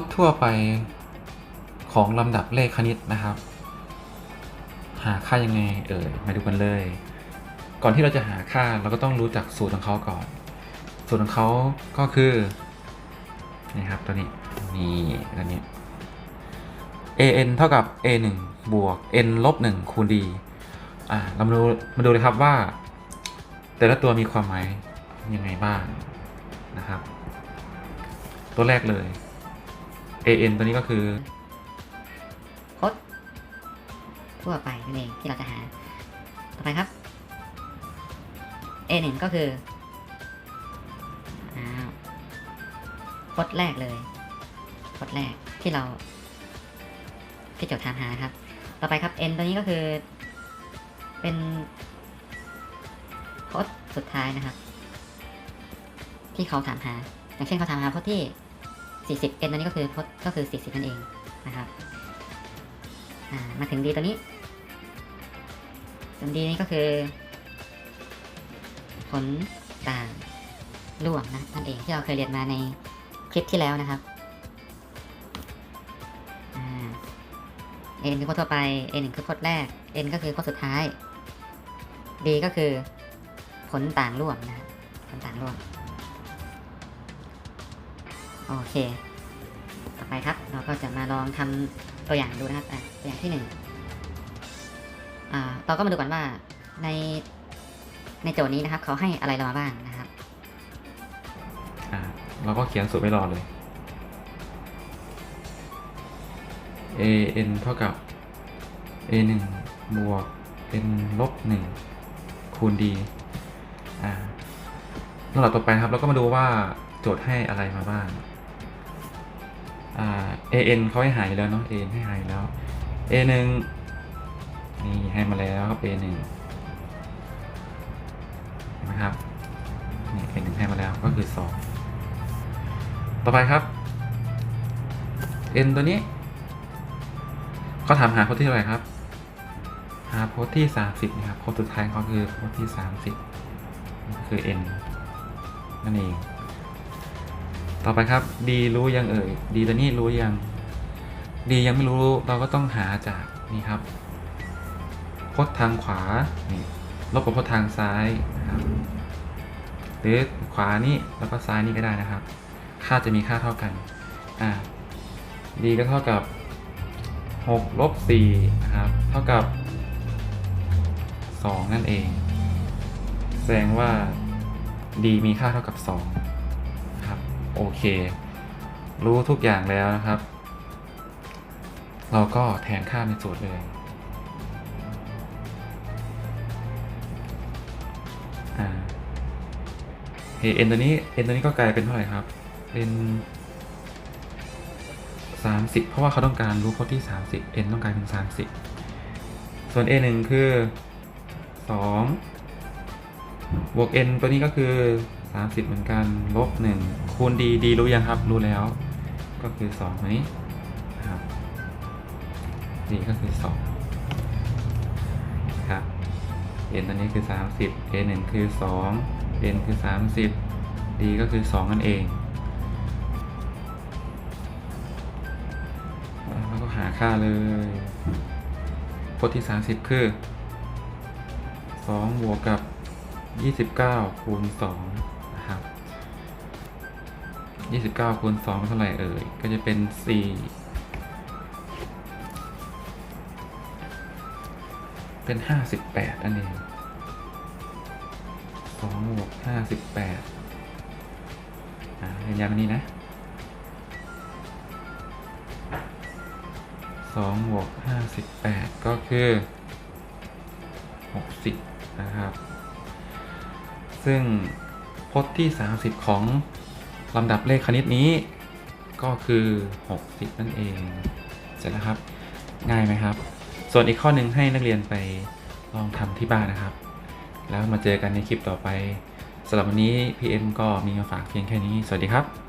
จน์ทั่วไปของลำดับเลขคณิตนะครับ หาค่ายังไงเอ่ยมาดูกันเลย ก่อนที่เราจะหาค่าเราก็ต้องรู้จักสูตรของเขาก่อน สูตรของเขาก็คือนี่ครับตัวนี้นี่ตัวนี้ an เท่ากับ a 1บวก n ลบ1คูณ d อ่าเรามาดูมาดูเลยครับว่า แต่ละตัวมีความหมายยังไงบ้างนะครับ ตัวแรกเลย an ตัวนี้ก็คือโคดทั่วไปนั่นเองที่เราจะหา ต่อไปครับ A หนึ่งก็คืออ้าวโคดแรกเลยโคดแรกที่เราที่โจทย์ถามหาครับ ต่อไปครับ N ตัวนี้ก็คือ เป็นโคดสุดท้ายนะครับ ที่เขาถามหา อย่างเช่นเขาถามหาโคดที่ 40 N ตัวนี้ก็คือโคดก็คือ 40 นั่นเองนะครับมาถึง D ตัวนี้ส่วน D นี้ก็คือ ผลต่างร่วมนะนั่นเองที่เราเคยเรียนมาในคลิปที่แล้วนะครับอ่า n คือโค้ดทั่วไป n คือโค้ดแรก n ก็คือโค้ดสุดท้าย d ก็คือผลต่างร่วมนะผลต่างร่วม โอเค ต่อไปครับ เราก็จะมาลองทำตัวอย่างดูนะครับตัวอย่างที่หนึ่งอ่าเราก็มาดูก่อนว่าในในโจทย์นี้นะครับ เขาให้อะไรเรามาบ้างนะครับอ่าเราก็เขียนสูตรไว้รอเลย an เท่ากับ a 1บวก n ลบ1คูณ d อ่าลำดับต่อไปครับ เราก็มาดูว่าโจทย์ให้อะไรมาบ้าง เอ่า an เขาให้หายแล้วเนาะ an ให้หายแล้ว a 1นี่ให้มาแล้วครับ a 1เห็นไหมครับนี่ a 1ให้มาแล้วก็คือ2ต่อไปครับ n ตัวนี้เขาถามหาโค้ดที่เท่าไหร่ครับ หาโค้ดที่ 30นะครับโค้ดสุดท้ายเขาคือโค้ดที่ 30นี่คือ n นั่นเอง ต่อไปครับ d รู้ยังเอ่ย d ตัวนี้รู้ยัง d ยังไม่รู้เราก็ต้องหาจากนี่ครับโคดทางขวานี่ลบกับโคดทางซ้ายนะครับหรือขวานี่แล้วก็ซ้ายนี่ก็ได้นะครับ ค่าจะมีค่าเท่ากันอ่า d ก็เท่ากับ6ลบ4นะครับ เท่ากับ 2 นั่นเอง แสดงว่า d มีค่าเท่ากับ 2 โอเค รู้ทุกอย่างแล้วนะครับ เราก็แทนค่าในสูตรเลยเฮ้ n ตัวนี้ n ตัวนี้ก็กลายเป็นเท่าไหร่ครับ เป็นสามสิบเพราะว่าเขาต้องการรู้โค้ดที่สามสิบ n ต้องกลายเป็นสามสิบส่วน a หนึ่งคือสองบวก n ตัวนี้ก็คือ สามสิบเหมือนกันลบหนึ่งคูณ d d รู้ยังครับ รู้แล้ว ก็คือสองตัวนี้นะครับ d ก็คือสองครับ n ตัวนี้คือ 30 a 1คือ 2 n คือ 30 d ก็คือ 2 นั่นเองแล้วก็หาค่าเลยโค้ดที่ 30 คือ 2 บวกกับ 29คูณ2นะครับ 29คูณ2เท่าไหร่เอ่ย ก็จะเป็น 4 เป็น 58 อันเองสองบวกห้าสิบแปดอ่าเรียนย้ำอันนี้นะสองบวกห้าสิบแปดก็คือหกสิบนะครับ ซึ่งพจน์ที่ 30 ของ ลำดับเลขคณิตนี้ก็คือ 60 นั่นเอง เสร็จแล้วครับ ง่ายไหมครับ ส่วนอีกข้อหนึ่งให้นักเรียนไปลองทำที่บ้านนะครับ แล้วมาเจอกันในคลิปต่อไปสำหรับวันนี้ PM ก็มีมาฝากเพียงแค่นี้ สวัสดีครับ